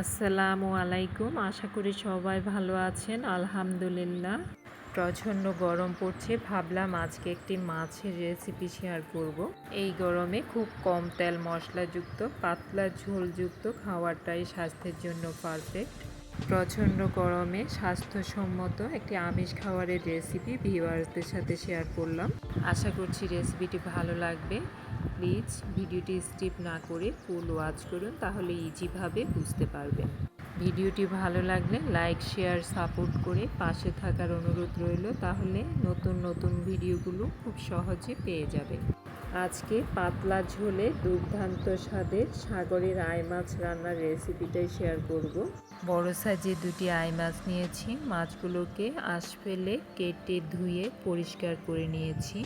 আসসালামু আলাইকুম। আশা করি সবাই ভালো আছেন। আলহামদুলিল্লাহ। প্রচণ্ড গরম পড়ছে। ভাবলাম আজকে একটি মাছের রেসিপি শেয়ার করব। এই গরমে খুব কম তেল মশলাযুক্ত, পাতলা ঝোলযুক্ত খাবারটাই স্বাস্থ্যের জন্য পারফেক্ট প্রচণ্ড গরমে স্বাস্থ্যসম্মত একটি আমিষ খাবারের রেসিপি ভিউয়ার্সদের সাথে শেয়ার করলাম। আশা করছি রেসিপিটি ভালো লাগবে। প্লিজ ভিডিওটি স্কিপ না করে ফুল ওয়াচ করুন তাহলে ইজিভাবে বুঝতে পারবেন। ভিডিওটি ভালো লাগলে লাইক, শেয়ার, সাপোর্ট করে পাশে থাকার অনুরোধ রইল। তাহলে নতুন নতুন ভিডিওগুলো খুব সহজে পেয়ে যাবে। আজকে পাতলা ঝোলে দুর্দান্ত স্বাদের সাগরের আই মাছ রান্নার রেসিপিটাই শেয়ার করব। বড় সাইজে দুটি আই মাছ নিয়েছি। মাছগুলোকে আশ ফেলে কেটে ধুয়ে পরিষ্কার করে নিয়েছি।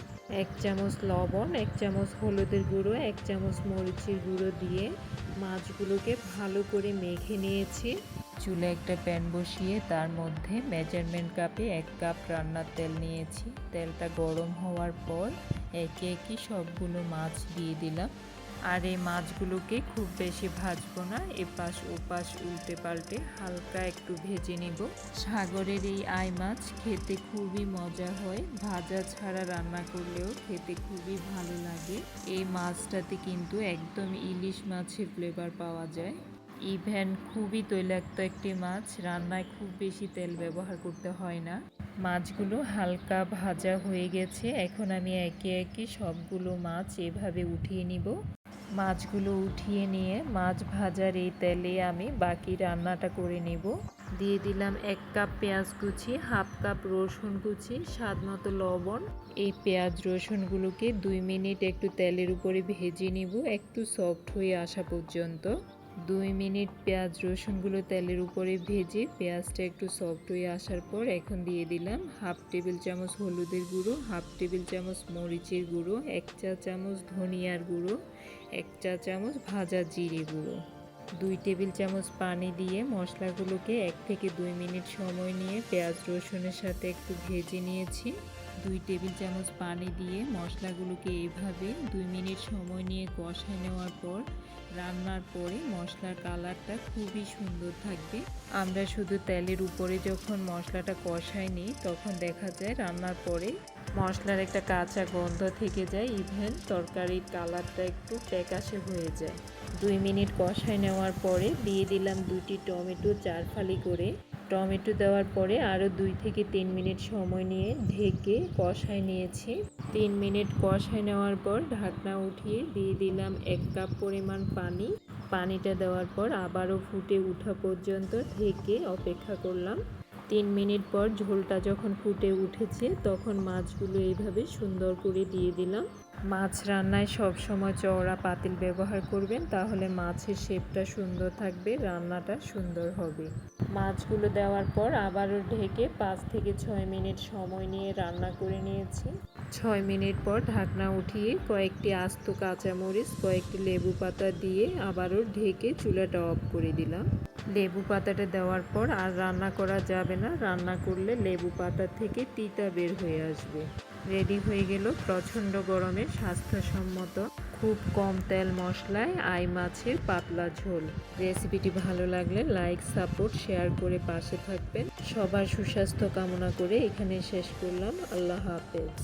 এক চামচ লবণ, এক চামচ হলুদের গুঁড়ো, এক চামচ মরিচের গুঁড়ো দিয়ে মাছগুলোকে ভালো করে মেখে নিয়েছি। চুলে একটা প্যান বসিয়ে তার মধ্যে মেজারমেন্ট কাপে এক কাপ রান্নার তেল নিয়েছি। তেলটা গরম হওয়ার পর একে একে সবগুলো মাছ দিয়ে দিলাম। আর এই মাছগুলোকে খুব বেশি ভাজবো না, এপাশ ওপাশ উল্টে পাল্টে হালকা একটু ভেজে নিব। সাগরের এই আই মাছ খেতে খুবই মজা হয়, ভাজা ছাড়া রান্না করলেও খেতে খুবই ভালো লাগে। এই মাছটাতে কিন্তু একদম ইলিশ মাছের ফ্লেভার পাওয়া যায়। ইভেন খুবই তৈলাক্ত একটি মাছ, রান্নায় খুব বেশি তেল ব্যবহার করতে হয় না। মাছগুলো হালকা ভাজা হয়ে গেছে, এখন আমি একে একে সবগুলো মাছ এভাবে উঠিয়ে নিব। মাছগুলো উঠিয়ে নিয়ে মাছ ভাজার এই তেলে আমি বাকি রান্নাটা করে নিব। দিয়ে দিলাম এক কাপ পেঁয়াজ কুচি, হাফ কাপ রসুন কুচি, স্বাদ মতো লবণ। এই পেঁয়াজ রসুনগুলোকে দুই মিনিট একটু তেলের উপরে ভেজে নিব, একটু সফট হয়ে আসা পর্যন্ত। দুই মিনিট পেঁয়াজ রসুনগুলো তেলের উপরে ভেজে পেঁয়াজটা একটু সফট হয়ে আসার পর এখন দিয়ে দিলাম হাফ টেবিল চামচ হলুদের গুঁড়ো, হাফ টেবিল চামচ মরিচের গুঁড়ো, এক চা চামচ ধনিয়ার গুঁড়ো, এক চা চামচ ভাজা জিরে গুঁড়ো। দুই টেবিল চামচ পানি দিয়ে মশলাগুলোকে এক থেকে দুই মিনিট সময় নিয়ে পেঁয়াজ রসুনের সাথে একটু ভেজে নিয়েছি। দুই টেবিল চামচ পানি দিয়ে মশলাগুলোকে এভাবে দুই মিনিট সময় নিয়ে কষায় নেওয়ার পর রান্নার পরে মশলার কালারটা খুবই সুন্দর থাকবে। আমরা শুধু তেলের উপরে যখন মশলাটা কষাই নিই, তখন দেখা যায় রান্নার পরে মশলার একটা কাঁচা গন্ধ থেকে যায় ইভেন তরকারির কালারটা একটু প্যাকাশে হয়ে যায়। দুই মিনিট কষায় নেওয়ার পরে দিয়ে দিলাম দুটি টমেটো চার ফালি করে। টমেটো দেওয়ার পরে আরও দুই থেকে তিন মিনিট সময় নিয়ে ঢেকে কষায় নিয়েছি। তিন মিনিট কষায় নেওয়ার পর ঢাকনা উঠিয়ে দিয়ে দিলাম এক কাপ পরিমাণ পানি। পানিটা দেওয়ার পর আবারও ফুটে ওঠা পর্যন্ত ঢেকে অপেক্ষা করলাম। তিন মিনিট পর ঝোলটা যখন ফুটে উঠেছে, তখন মাছগুলো এইভাবে সুন্দর করে দিয়ে দিলাম। মাছ রান্নায় সব সময় চওড়া পাতিল ব্যবহার করবেন, তাহলে মাছের শেপটা সুন্দর থাকবে, রান্নাটা সুন্দর হবে। মাছগুলো দেওয়ার পর আবারও ঢেকে পাঁচ থেকে ছয় মিনিট সময় নিয়ে রান্না করে নিয়েছি। ছয় মিনিট পর ঢাকনা উঠিয়ে কয়েকটি আস্ত কাঁচামরিচ, কয়েকটি লেবু পাতা দিয়ে আবারও ঢেকে চুলাটা অফ করে দিলাম। লেবু পাতাটা দেওয়ার পর আর রান্না করা যাবে না। রান্না করলে লেবু পাতা থেকে তিতা বের হয়ে আসবে। রেডি হয়ে গেল প্রচণ্ড গরমে স্বাস্থ্যসম্মত। খুব কম তেল মশলায় আই মাছের পাতলা ঝোল। রেসিপিটি ভালো লাগলে লাইক, সাপোর্ট, শেয়ার করে পাশে থাকবেন। সবার সুস্বাস্থ্য কামনা করে এখানে শেষ করলাম। আল্লাহ হাফেজ।